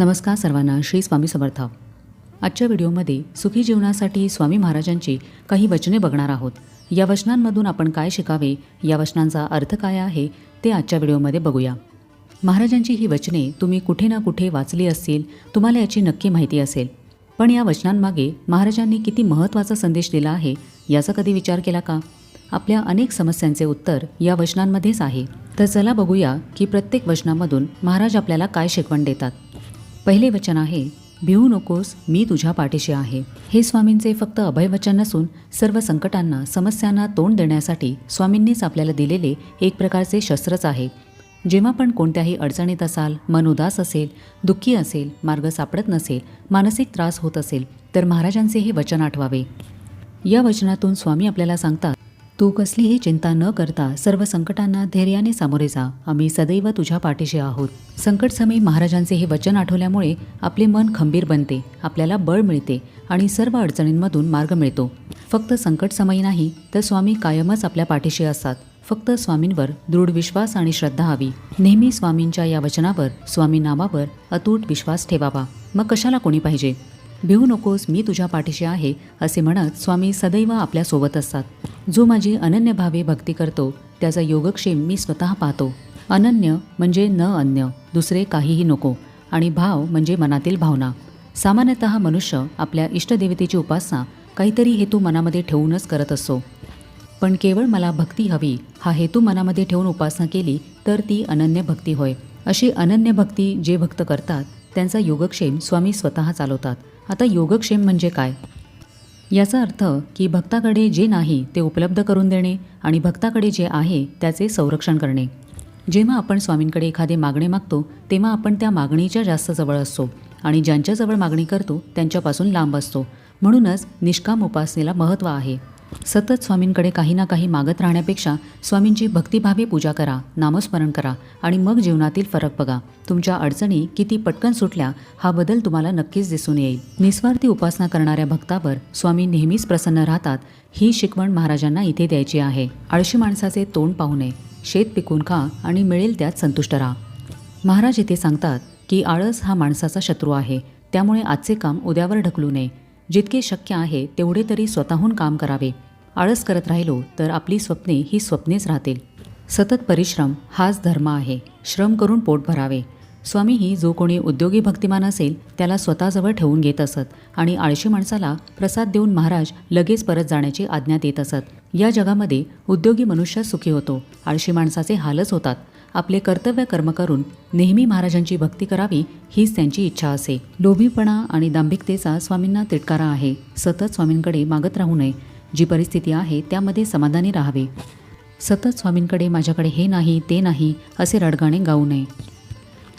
नमस्कार सर्वांना श्री स्वामी समर्थ. आजच्या व्हिडिओमध्ये सुखी जीवनासाठी स्वामी महाराजांची काही वचने बघणार आहोत. या वचनांमधून आपण काय शिकावे या वचनांचा अर्थ काय आहे ते आजच्या व्हिडिओमध्ये बघूया. महाराजांची ही वचने तुम्ही कुठे ना कुठे वाचली असतील तुम्हाला याची नक्की माहिती असेल. पण या वचनांमागे महाराजांनी किती महत्त्वाचा संदेश दिला आहे याचा कधी विचार केला का? आपल्या अनेक समस्यांचे उत्तर या वचनांमध्येच आहे. तर चला बघूया की प्रत्येक वचनामधून महाराज आपल्याला काय शिकवण देतात. पहिले वचन आहे भिवू नकोस मी तुझ्या पाठीशी आहे. हे स्वामींचे फक्त अभयवचन नसून सर्व संकटांना समस्यांना तोंड देण्यासाठी स्वामींनीच आपल्याला दिलेले एक प्रकारचे शस्त्रच आहे. जेव्हा पण कोणत्याही अडचणीत असाल मन उदास असेल दुःखी असेल मार्ग सापडत नसेल मानसिक त्रास होत असेल तर महाराजांचे हे वचन आठवावे. या वचनातून स्वामी आपल्याला सांगतात तू कसलीही चिंता न करता सर्व संकटांना धैर्याने सामोरे जा. आम्ही सदैव तुझ्या पाठीशी आहोत. संकटसमयी महाराजांचे हे वचन आठवल्यामुळे आपले मन खंबीर बनते आपल्याला बळ मिळते आणि सर्व अडचणींमधून मार्ग मिळतो. फक्त संकटसमयी नाही तर स्वामी कायमच आपल्या पाठीशी असतात. फक्त स्वामींवर दृढ विश्वास आणि श्रद्धा हवी. नेहमी स्वामींच्या या वचनावर स्वामी नामावर अतूट विश्वास ठेवावा. मग कशाला कोणी पाहिजे? भिवू नकोस मी तुझ्या पाठीशी आहे असे म्हणत स्वामी सदैव आपल्यासोबत असतात. जो माझी अनन्य भावे भक्ती करतो त्याचा योगक्षेम मी स्वतः पाहतो. अनन्य म्हणजे न अन्य दुसरे काहीही नको आणि भाव म्हणजे मनातील भावना. सामान्यतः मनुष्य आपल्या इष्टदेवतेची उपासना काहीतरी हेतू मनामध्ये ठेवूनच करत असतो पण केवळ मला भक्ती हवी हा हेतू मनामध्ये ठेवून उपासना केली तर ती अनन्य भक्ती होय. अशी अनन्य भक्ती जे भक्त करतात त्यांचा योगक्षेम स्वामी स्वतः चालवतात. आता योगक्षेम म्हणजे काय? याचा अर्थ की भक्ताकडे जे नाही ते उपलब्ध करून देणे आणि भक्ताकडे जे आहे त्याचे संरक्षण करणे. जेव्हा आपण स्वामींकडे एखादे मागणे मागतो तेव्हा आपण त्या मागणीच्या जास्त जवळ असतो आणि ज्यांच्याजवळ मागणी करतो त्यांच्यापासून लांब असतो. म्हणूनच निष्काम उपासनेला महत्त्व आहे. सतत स्वामींकडे काही ना काही मागत राहण्यापेक्षा स्वामींची भक्तिभावे पूजा करा नामस्मरण करा आणि मग जीवनातील फरक बघा. तुमच्या अडचणी किती पटकन सुटल्या हा बदल तुम्हाला नक्कीच दिसून येईल. निस्वार्थी उपासना करणाऱ्या भक्तावर स्वामी नेहमीच प्रसन्न राहतात ही शिकवण महाराजांना इथे द्यायची आहे. आळशी माणसाचे तोंड पाहू नये शेत पिकून खा आणि मिळेल त्यात संतुष्ट राहा. महाराज इथे सांगतात की आळस हा माणसाचा शत्रू आहे त्यामुळे आजचे काम उद्यावर ढकलू नये. जितके शक्य आहे तेवढे तरी स्वतःहून काम करावे. आळस करत राहिलो तर आपली स्वप्ने ही स्वप्नेच राहतील. सतत परिश्रम हाच धर्म आहे. श्रम करून पोट भरावे. स्वामीही जो कोणी उद्योगी भक्तिमान असेल त्याला स्वतःजवळ ठेवून घेत असत आणि आळशी माणसाला प्रसाद देऊन महाराज लगेच परत जाण्याची आज्ञा देत असत. या जगामध्ये उद्योगी मनुष्य सुखी होतो. आळशी माणसाचे हालच होतात. आपले कर्तव्य कर्म करून नेहमी महाराजांची भक्ती करावी हीच त्यांची इच्छा असे. लोभीपणा आणि दांभिकतेचा स्वामींना तिटकारा आहे. सतत स्वामींकडे मागत राहू नये. जी परिस्थिती आहे त्यामध्ये समाधानी राहावे. सतत स्वामींकडे माझ्याकडे हे नाही ते नाही असे रडगाणे गाऊ नये.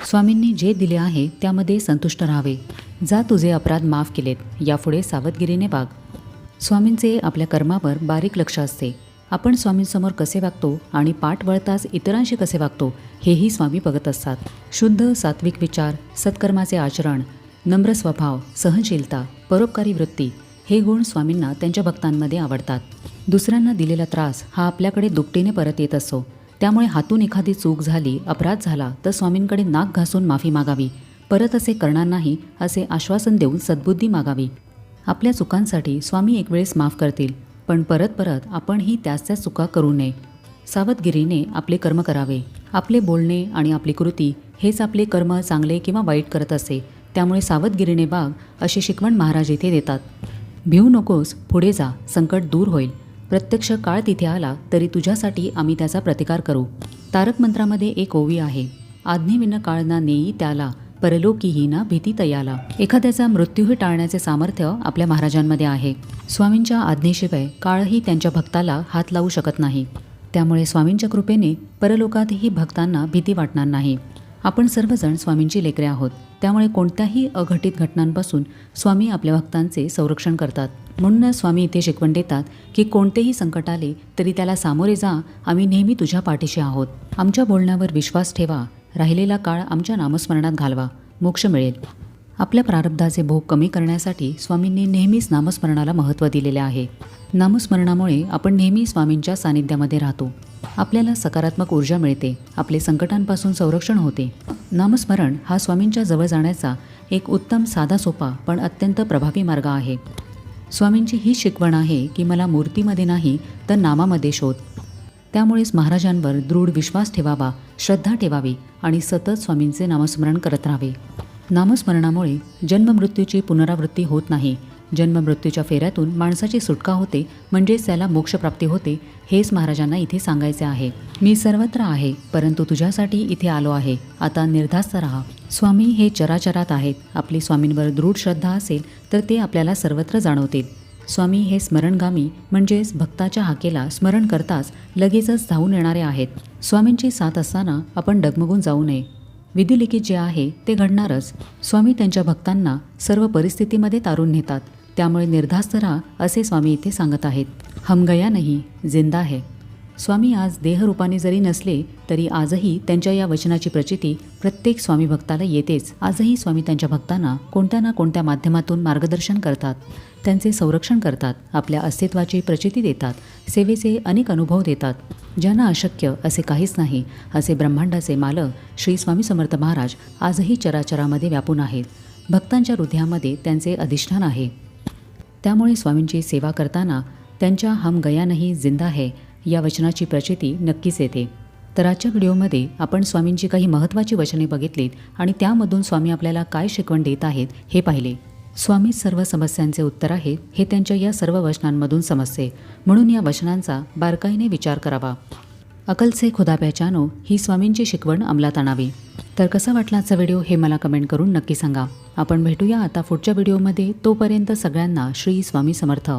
स्वामींनी जे दिले आहे त्यामध्ये संतुष्ट राहावे. जा तुझे अपराध माफ केलेत यापुढे सावधगिरीने वाग. स्वामींचे आपल्या कर्मावर बारीक लक्ष असते. आपण स्वामींसमोर कसे वागतो आणि पाठ वळताच इतरांशी कसे वागतो हेही स्वामी बघत असतात. शुद्ध सात्विक विचार सत्कर्माचे आचरण नम्र स्वभाव सहनशीलता परोपकारी वृत्ती हे गुण स्वामींना त्यांच्या भक्तांमध्ये आवडतात. दुसऱ्यांना दिलेला त्रास हा आपल्याकडे दुपटीने परत येत असतो त्यामुळे हातून एखादी चूक झाली अपराध झाला तर स्वामींकडे नाक घासून माफी मागावी. परत असे करणार नाही असे आश्वासन देऊन सद्बुद्धी मागावी. आपल्या चुकांसाठी स्वामी एक वेळेस माफ करतील. पण परत परत आपणही त्याच त्याच चुका करू नये. सावधगिरीने आपले कर्म करावे. आपले बोलणे आणि आपली कृती हेच आपले कर्म चांगले किंवा वाईट करत असे. त्यामुळे सावधगिरीने बाग अशी शिकवण महाराज इथे देतात. भिऊ नकोस पुढे जा संकट दूर होईल. प्रत्यक्ष काळ तिथे आला तरी तुझ्यासाठी आम्ही त्याचा प्रतिकार करू. तारक मंत्रामध्ये एक ओवी आहे. आज्ञेविन काळ ना नेई त्याला परलोकीही ना भीती तयाला एखाद्याचा मृत्यूही टाळण्याचे सामर्थ्य आपल्या महाराजांमध्ये आहे. स्वामींच्या आज्ञेशिवाय काळही त्यांच्या भक्ताला हात लावू शकत नाही. त्यामुळे स्वामींच्या कृपेने परलोकातही भक्तांना भीती वाटणार नाही. आपण सर्वजण स्वामींची लेकरे आहोत. त्यामुळे कोणत्याही अघटित घटनांपासून स्वामी आपल्या भक्तांचे संरक्षण करतात. म्हणूनच स्वामी इथे शिकवण देतात की कोणतेही संकट आले तरी त्याला सामोरे जा. आम्ही नेहमी तुझ्या पाठीशी आहोत. आमच्या बोलण्यावर विश्वास ठेवा. राहिलेला काळ आमच्या नामस्मरणात घालवा. मोक्ष मिळेल. आपल्या प्रारब्धाचे भोग कमी करण्यासाठी स्वामींनी नेहमीच नामस्मरणाला महत्त्व दिलेले आहे. नामस्मरणामुळे आपण नेहमी स्वामींच्या सानिध्यामध्ये राहतो. आपल्याला सकारात्मक ऊर्जा मिळते. आपले संकटांपासून संरक्षण होते. नामस्मरण हा स्वामींच्या जवळ जाण्याचा एक उत्तम साधा सोपा पण अत्यंत प्रभावी मार्ग आहे. स्वामींची ही शिकवण आहे की मला मूर्तीमध्ये नाही तर नामामध्ये शोध. त्यामुळेच महाराजांवर दृढ विश्वास ठेवावा श्रद्धा ठेवावी आणि सतत स्वामींचे नामस्मरण करत राहावे. नामस्मरणामुळे जन्ममृत्यूची पुनरावृत्ती होत नाही. जन्ममृत्यूच्या फेऱ्यातून माणसाची सुटका होते म्हणजेच त्याला मोक्षप्राप्ती होते हेच महाराजांना इथे सांगायचे आहे. मी सर्वत्र आहे परंतु तुझ्यासाठी इथे आलो आहे. आता निर्धास्त राहा. स्वामी हे चराचरात आहेत. आपली स्वामींवर दृढ श्रद्धा असेल तर ते आपल्याला सर्वत्र जाणवतील. स्वामी हे स्मरणगामी म्हणजेच भक्ताच्या हाकेला स्मरण करताच लगेचच धावून येणारे आहेत. स्वामींची साथ असताना आपण डगमगून जाऊ नये. विधिलिखित जे आहे ते घडणारच. स्वामी त्यांच्या भक्तांना सर्व परिस्थितीमध्ये तारून नेतात. त्यामुळे निर्धास्त राहा असे स्वामी इथे सांगत आहेत. हम गया नाही जिंदा है. स्वामी आज देहरूपाने जरी नसले तरी आजही त्यांच्या या वचनाची प्रचिती प्रत्येक स्वामी भक्ताला येतेच. आजही स्वामी त्यांच्या भक्तांना कोणत्या ना कोणत्या माध्यमातून मार्गदर्शन करतात त्यांचे संरक्षण करतात आपल्या अस्तित्वाची प्रचिती देतात सेवेचे अनेक अनुभव देतात. ज्यांना अशक्य असे काहीच नाही असे ब्रह्मांडाचे मालक श्री स्वामी समर्थ महाराज आजही चराचरामध्ये व्यापून आहेत. भक्तांच्या हृदयामध्ये त्यांचे अधिष्ठान आहे. त्यामुळे स्वामींची सेवा करताना त्यांच्या हम गया नाही जिंदा है या वचनाची प्रचिती नक्कीच येते. तर आजच्या व्हिडिओमध्ये आपण स्वामींची काही महत्त्वाची वचने बघितलीत आणि त्यामधून स्वामी आपल्याला काय शिकवण देत आहेत हे पाहिले. स्वामी सर्व समस्यांचे उत्तर आहे हे त्यांच्या या सर्व वचनांमधून समजते. म्हणून या वचनांचा बारकाईने विचार करावा. अकलचे खुदा पहचानो ही स्वामींची शिकवण अंमलात आणावी. तर कसा वाटला आजचा व्हिडिओ हे मला कमेंट करून नक्की सांगा. आपण भेटूया आता पुढच्या व्हिडिओमध्ये तोपर्यंत सगळ्यांना श्री स्वामी समर्थ.